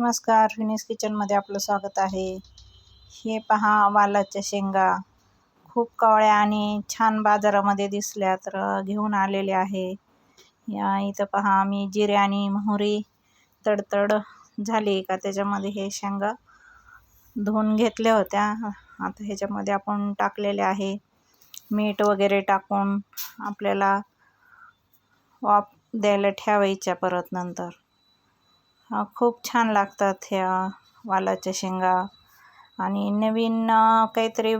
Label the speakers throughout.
Speaker 1: नमस्कार फिनिस किचनमध्ये आपलं स्वागत आहे. हे पहा वालाच्या शेंगा. खूप कवळ्या आणि छान बाजारामध्ये दिसल्या तर घेऊन आलेले आहे. या इथं पहा मी जिरे आणि मोहरी तडतड झाली का त्याच्यामध्ये हे शेंगा धुवून घेतल्या होत्या. आता ह्याच्यामध्ये आपण टाकलेले आहे. मीठ वगैरे टाकून आपल्याला वाफ द्यायला ठेवायच्या परत नंतर. खूप छान लागतात ह्या वालाच्या शेंगा. आणि नवीन काहीतरी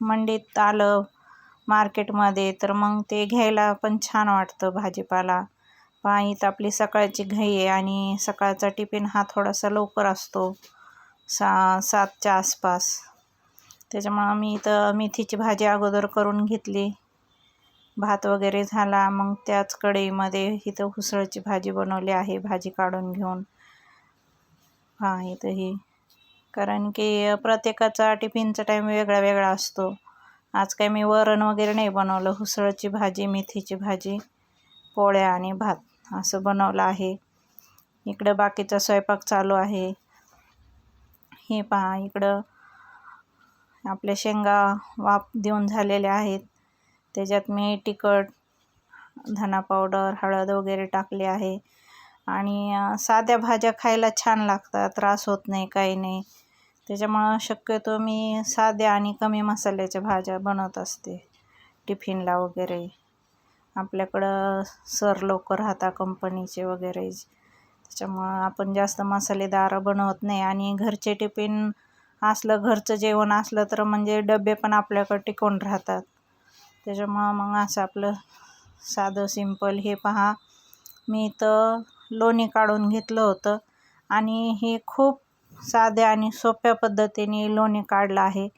Speaker 1: मंडीत आलं मार्केटमध्ये तर मग ते घ्यायला पण छान वाटतं भाजीपाला. पहा आपली सकाळची घाई आहे आणि सकाळचा टिफिन हा थोडासा लवकर असतो सा सातच्या आसपास. त्याच्यामुळं मी इथं मेथीची भाजी अगोदर करून घेतली. भात वगैरे झाला मग त्याच कढईमध्ये इथं उसळची भाजी बनवली आहे भाजी काढून घेऊन. हां इथंही कारण की प्रत्येकाचा टिफिनचा टाईम वेगळा वेगळा असतो. आज काय मी वरण वगैरे नाही बनवलं. उसळची भाजी मेथीची भाजी पोळ्या आणि भात असं बनवलं आहे. इकडं बाकीचा स्वयंपाक चालू आहे. हे पहा इकडं आपल्या शेंगा वाफ देऊन झालेल्या आहेत. त्याच्यात मी तिखट धना पावडर हळद वगैरे टाकले आहे. आणि साध्या भाज्या खायला छान लागतात त्रास होत नाही काही नाही. त्याच्यामुळं शक्यतो मी साध्या आणि कमी मसाल्याच्या भाज्या बनवत असते टिफिनला वगैरे. आपल्याकडं सर लोक राहता कंपनीचे वगैरे. त्याच्यामुळं आपण जास्त मसालेदार बनवत नाही आणि घरचे टिफिन असलं घरचं जेवण असलं तर म्हणजे डबे पण आपल्याकडं टिकून राहतात. त्याच्यामुळं मग असं आपलं साधं सिंपल हे पहा. मी तर लोणी काढून घेतलं होतं. आणि हे खूप साध्या आणि सोप्या पद्धतीने लोणी काढलं आहे.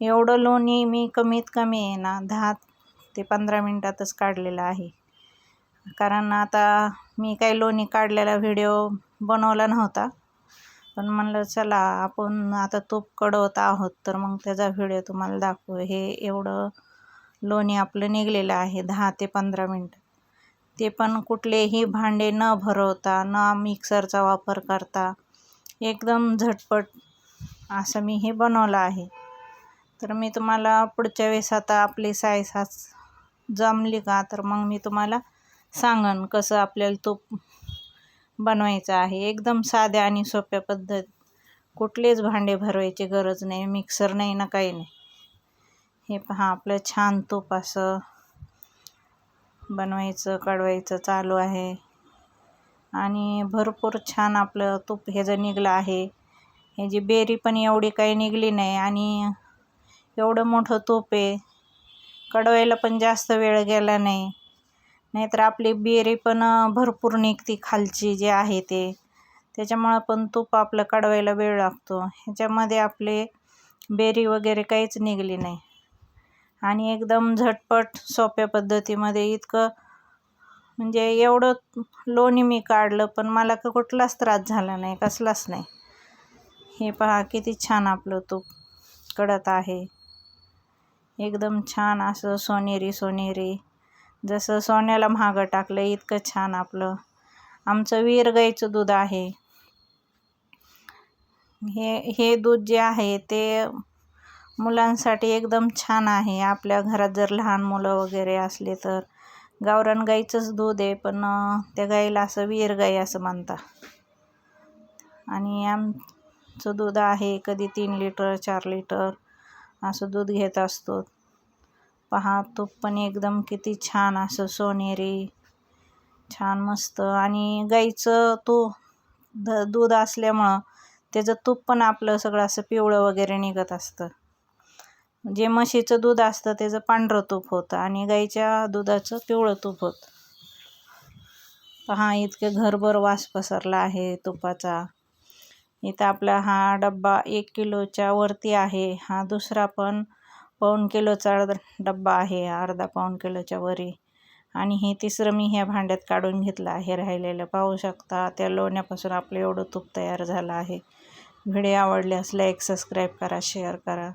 Speaker 1: एवढं लोणी मी कमीत कमी आहे ना दहा ते पंधरा मिनटातच काढलेलं आहे. कारण आता मी काही लोणी काढलेला व्हिडिओ बनवला नव्हता. पण म्हणलं चला आपण आता तूप कडवत आहोत तर मग त्याचा व्हिडिओ तुम्हाला दाखवू. हे एवढं लोणी आपलं निघलेलं आहे दहा ते पंधरा मिनटं. ते पण कुठलेही भांडे न भरवता न मिक्सरचा वापर करता एकदम झटपट असं मी हे बनवलं आहे. तर मी तुम्हाला पुढच्या वेळेस आता आपली साईज हाच जमली का तर मग मी तुम्हाला सांगन कसं आपल्याला तूप बनवायचं आहे. एकदम साध्या आणि सोप्या पद्धत कुठलेच भांडे भरवायची गरज नाही मिक्सर नाही ना काही नाही. हे पहा आपलं छान तूप असं बनवायचं कढवायचं चालू आहे. आणि भरपूर छान आपलं तूप हे जर निघलं आहे हे जी बेरी पण एवढी काही निघली नाही आणि एवढं मोठं तूप आहे. कढवायला पण जास्त वेळ गेला नाही. नाहीतर आपली बेरी पण भरपूर निघती खालची जे आहे ते. त्याच्यामुळं पण तूप आपलं कढवायला वेळ लागतो. ह्याच्यामध्ये आपले बेरी वगैरे काहीच निघली नाही. आणि एकदम झटपट सोप्या पद्धतीमध्ये इतकं म्हणजे एवढं लोणी मी काढलं पण मला का कुठलाच त्रास झाला नाही कसलाच नाही. हे पहा किती छान आपलं तूप कडत आहे. एकदम छान असं सोनेरी सोनेरी. जसं सोन्याला महागं टाकलं इतकं छान आपलं. आमचं वीर गाईचं दूध आहे. हे हे दूध जे आहे ते मुलांसाठी एकदम छान आहे. आपल्या घरात जर लहान मुलं वगैरे असले तर. गावरान गाईचंच दूध आहे पण त्या गाईला असं वीर गाई असं म्हणता आणि आमचं दूध आहे कधी तीन लिटर चार लिटर असं दूध घेत असतो. पहा तूप पण एकदम किती छान असं सोनेरी छान मस्त. आणि गाईचं तू द दूध असल्यामुळं त्याचं तूप पण आपलं सगळं असं पिवळं वगैरे निघत असतं. जे म्हशीचं दूध असतं त्याचं पांढरं तूप होतं आणि गाईच्या दुधाचं पिवळं तूप होतं. पहा इतकं घरभर वास पसरला आहे तुपाचा. इथं आपला हा डब्बा एक किलोच्या वरती आहे. हा दुसरा पण पाऊण किलोचा डब्बा आहे अर्धा पाऊण किलोच्या वरी. आणि हे तिसरं मी ह्या भांड्यात काढून घेतलं आहे राहिलेलं. पाहू शकता त्या लोण्यापासून आपलं एवढं तूप तयार झालं आहे. व्हिडिओ आवडल्यास एक सबस्क्राईब करा शेअर करा.